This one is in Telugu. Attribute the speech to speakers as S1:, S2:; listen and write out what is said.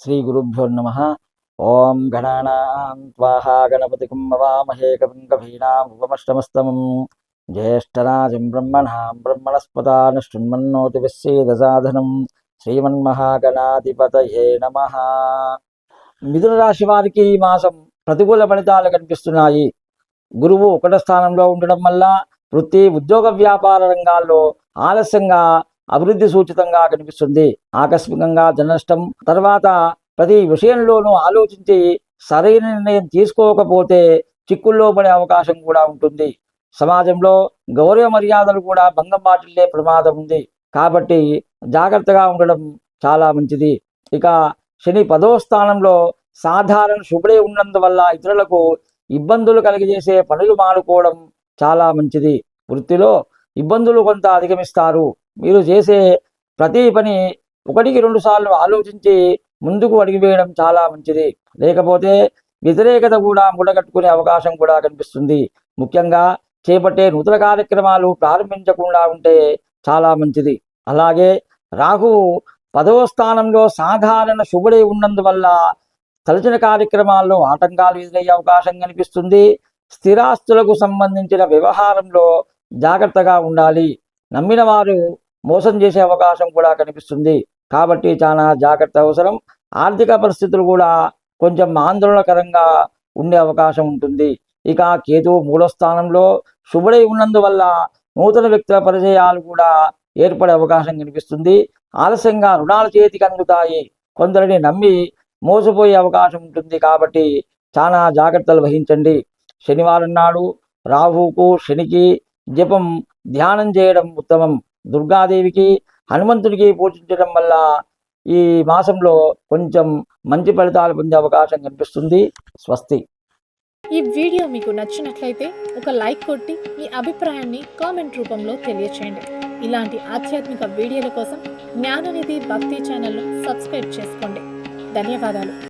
S1: శ్రీగురుభ్యో నమ ఓం గణానాం త్వాహా గణపతి కుంభవామహే కవిం కవీనాం ఉపమష్టమస్తమం జ్యేష్ఠరాజం బ్రహ్మణాం బ్రహ్మణస్పదాను శృణ్మన్నోతి విశ్వేదసాధనం శ్రీమన్మహాగణాధిపతయే నమ మిథున రాశి వారికి ఈ మాసం ప్రతికూల ఫలితాలు కనిపిస్తున్నాయి. గురువు ఒకట స్థానంలో ఉండడం వల్ల వృత్తి ఉద్యోగ వ్యాపార రంగాల్లో ఆలస్యంగా అభివృద్ధి సూచితంగా కనిపిస్తుంది. ఆకస్మికంగా ధననష్టం తర్వాత ప్రతి విషయంలోనూ ఆలోచించి సరైన నిర్ణయం తీసుకోకపోతే చిక్కుల్లో పడే అవకాశం కూడా ఉంటుంది. సమాజంలో గౌరవ మర్యాదలు కూడా భంగం వాటిల్లే ప్రమాదం ఉంది. కాబట్టి జాగ్రత్తగా ఉండడం చాలా మంచిది. ఇక శని పదో స్థానంలో సాధారణ శుభుడే ఉన్నందువల్ల ఇతరులకు ఇబ్బందులు కలిగజేసే పనులు మానుకోవడం చాలా మంచిది. వృత్తిలో ఇబ్బందులు కొంత అధిగమిస్తారు. మీరు చేసే ప్రతి పని ఒకటికి రెండు సార్లు ఆలోచించి ముందుకు అడిగివేయడం చాలా మంచిది. లేకపోతే వ్యతిరేకత కూడా ముడగట్టుకునే అవకాశం కూడా కనిపిస్తుంది. ముఖ్యంగా చేపట్టే నూతన కార్యక్రమాలు ప్రారంభించకుండా ఉంటే చాలా మంచిది. అలాగే రాహువు పదవ స్థానంలో సాధారణ శుభుడై ఉన్నందువల్ల తలచిన కార్యక్రమాల్లో ఆటంకాలు ఎదురయ్యే అవకాశం కనిపిస్తుంది. స్థిరాస్తులకు సంబంధించిన వ్యవహారంలో జాగ్రత్తగా ఉండాలి. నమ్మిన వారు మోసం చేసే అవకాశం కూడా కనిపిస్తుంది. కాబట్టి చాలా జాగ్రత్త అవసరం. ఆర్థిక పరిస్థితులు కూడా కొంచెం ఆందోళనకరంగా ఉండే అవకాశం ఉంటుంది. ఇక కేతువు మూడో స్థానంలో శుభుడై ఉన్నందువల్ల నూతన వ్యక్తుల పరిచయాలు కూడా ఏర్పడే అవకాశం కనిపిస్తుంది. ఆలస్యంగా రుణాలు చేతికి అందుతాయి. కొందరిని నమ్మి మోసపోయే అవకాశం ఉంటుంది. కాబట్టి చాలా జాగ్రత్తలు వహించండి. శనివారం నాడు రాహుకు శనికి జపం ధ్యానం చేయడం ఉత్తమం. దుర్గాదేవికి హనుమంతుడికి పూజించడం వల్ల ఈ మాసంలో కొంచెం మంచి ఫలితాలు పొందే అవకాశం కనిపిస్తుంది. స్వస్తి.
S2: ఈ వీడియో మీకు నచ్చినట్లయితే ఒక లైక్ కొట్టి మీ అభిప్రాయాన్ని కామెంట్ రూపంలో తెలియచేయండి. ఇలాంటి ఆధ్యాత్మిక వీడియోల కోసం జ్ఞాననిధి భక్తి ఛానల్ను సబ్స్క్రైబ్ చేసుకోండి. ధన్యవాదాలు.